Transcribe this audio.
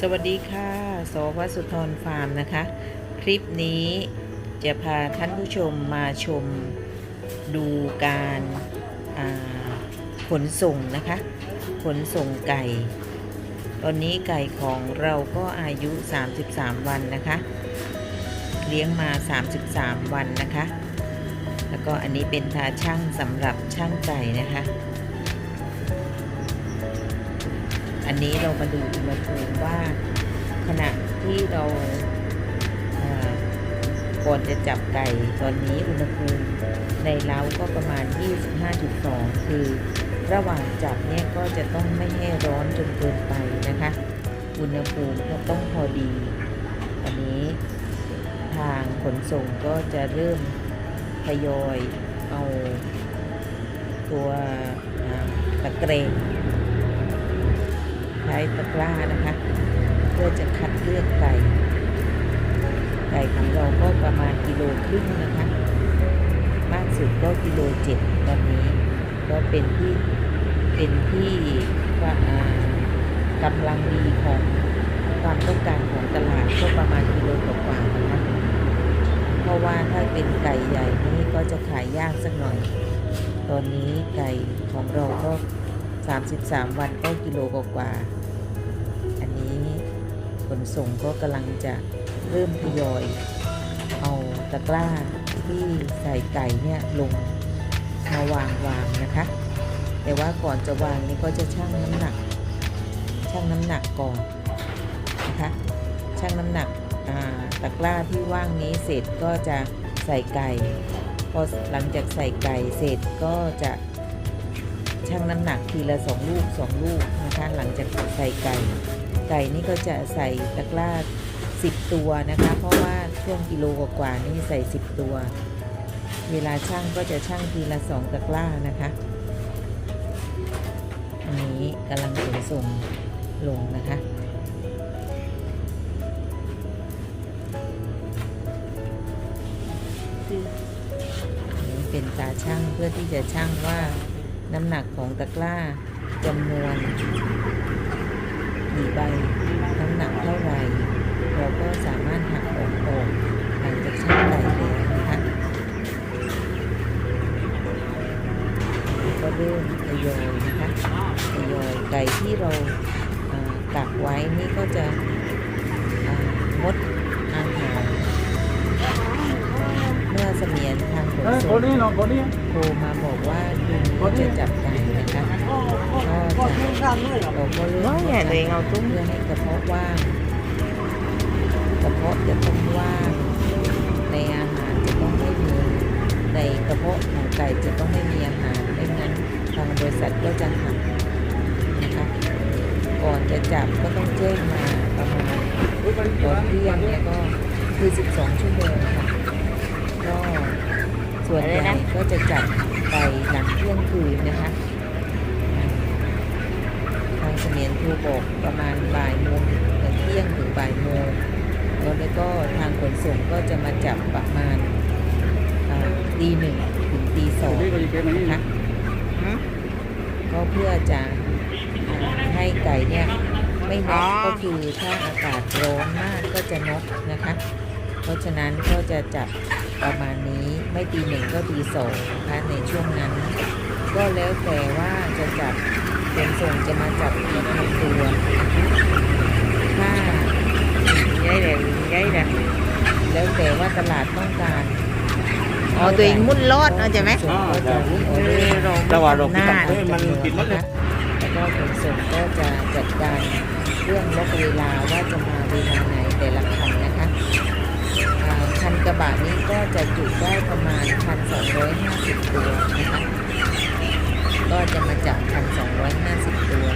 สวัสดีค่ะโสวสุธรฟาร์มนะคะ คลิปนี้จะพาท่านผู้ชมมาชมดูการาขนส่งนะคะ ขนส่งไก่ ตอนนี้ไก่ของเราก็อายุ 33 วันนะคะ เลี้ยงมา 33 วันนะคะ แล้วก็อันนี้เป็นทาช่างสำหรับช่างไก่นะคะ อันนี้เรามาดูอุณหภูมิว่าขณะที่เราก่อนจะจับไก่ตอนนี้อุณหภูมิในเล้าก็ประมาณ 25.2 คือระหว่างจับเนี่ยก็จะต้องไม่ให้ร้อนจนเกินไปนะคะ อุณหภูมิก็ต้องพอดี อันนี้ทางขนส่งก็จะเริ่มทยอยเอาตัวตะเกรง ช้ตะกร้านะคะ เพื่อจะคัดเลือกไก่ ไก่ของเราก็ประมาณกิโลครึ่งนะคะมากสุดก็กิโลเจ็ดตอนนี้ก็เป็นที่เป็นที่ว่ากำลังดีของความต้องการของตลาดก็ประมาณกิโลกว่าๆนะคะเพราะว่าถ้าเป็นไก่ใหญ่นี่ก็จะขายยากสักหน่อย ตอนนี้ไก่ของเราก็ 33 วันก็กิโลกว่าๆ ขนส่งก็กำลังจะเริ่มทยอย เอาตะกร้าที่ใส่ไก่เนี่ยลงมาวางวางนะคะ แต่ว่าก่อนจะวางนี่ก็จะชั่งน้ำหนักชั่งน้ำหนักก่อนนะคะชั่งน้ำหนักตะกร้าที่ว่างนี้เสร็จก็จะใส่ไก่ พอหลังจากใส่ไก่เสร็จก็จะชั่งน้ำหนักทีละสองลูกสองลูกนะคะหลังจากใส่ไก่ ไก่นี่ก็จะใส่ตะกร้า10 ตัวนะคะ เพราะว่าช่วงกิโลกว่าๆนี่ใส่ 10 ตัว เวลาช่างก็จะช่างทีละสองตะกร้านะคะอันนี้กำลังขนส่งลงนะคะนนี้เป็นตาช่างเพื่อที่จะช่างว่าน้ำหนักของตะกร้าจำนวน กี่ใบน้ำหนักเท่าไหร่เราก็สามารถหักออกออกหลังจากช่างไก่แล้วนะคะก็เริ่มทยอยนะคะทยอยไก่ที่เรากักไว้นี่ก็จะอ่างดอาหารเมื่อเสมียนทางขนส่งโทรมาบอกว่าลุงก็จะจับไก่ คะก็จะเราก็เลือก Nói nhà liền ngồi เพื่อให้กระเพาะว่างกระเพาะจะต้องว่างในอาหารจะต้องไม่มีในกระเพาะของไก่จะต้องไม่มีอาหารไม่งั้นทางบริษัทก็จะหักนะคะก่อนจะจับก็ต้องแจ้งมาประมาณตอนเที่ยงเนี่ยก็คือ 12 ชั่วโมงค่ะก็ส่วนใหญ่ก็จะจัดไปหลังเที่ยงคืนนะคะ เสมียนทูบอกประมาณบ่ายโมงถึงเที่ยงถึงบ่ายโมงแล้วก็ทางขนส่งก็จะมาจับประมาณอ่าตีหนึ่งถึงตีสอง Connie, oye, ¿qué me นะคะ dices? ก็เพื่อจะอ่าให้ไก่เนี่ยไม่น็อกอ๋อก็คือถ้าอากาศร้อนมากก็จะน็อกนะคะ เพราะฉะนั้นก็จะจับประมาณนี้ไม่ตีหนึ่งก็ตีสองนะคะในช่วงนั้น ก็แล้วแต่ว่าจะจับ เป็นส่งจะมาจับกี่พันตัวนะคะถ้า Vậy nè, vậy nè แล้วแต่ว่าตลาดต้องการ Ồ, tùy muốn lót nữa chứ mấy ขนส่งก็จะวิ่งออเดอร์ Rồi, ระหว่างเราหน้าเฮ้ยมันปิดหมดเลยแล้วก็ขนส่งก็จะจัดการเรื่องล็อกเวลาว่าจะมาเวลาไหนแต่ละคันนะคะอ่าคันกระบะนี้ก็จะจุได้ประมาณ1,250ตัวนะคะ ก็จะมาจับ1,250 ตัว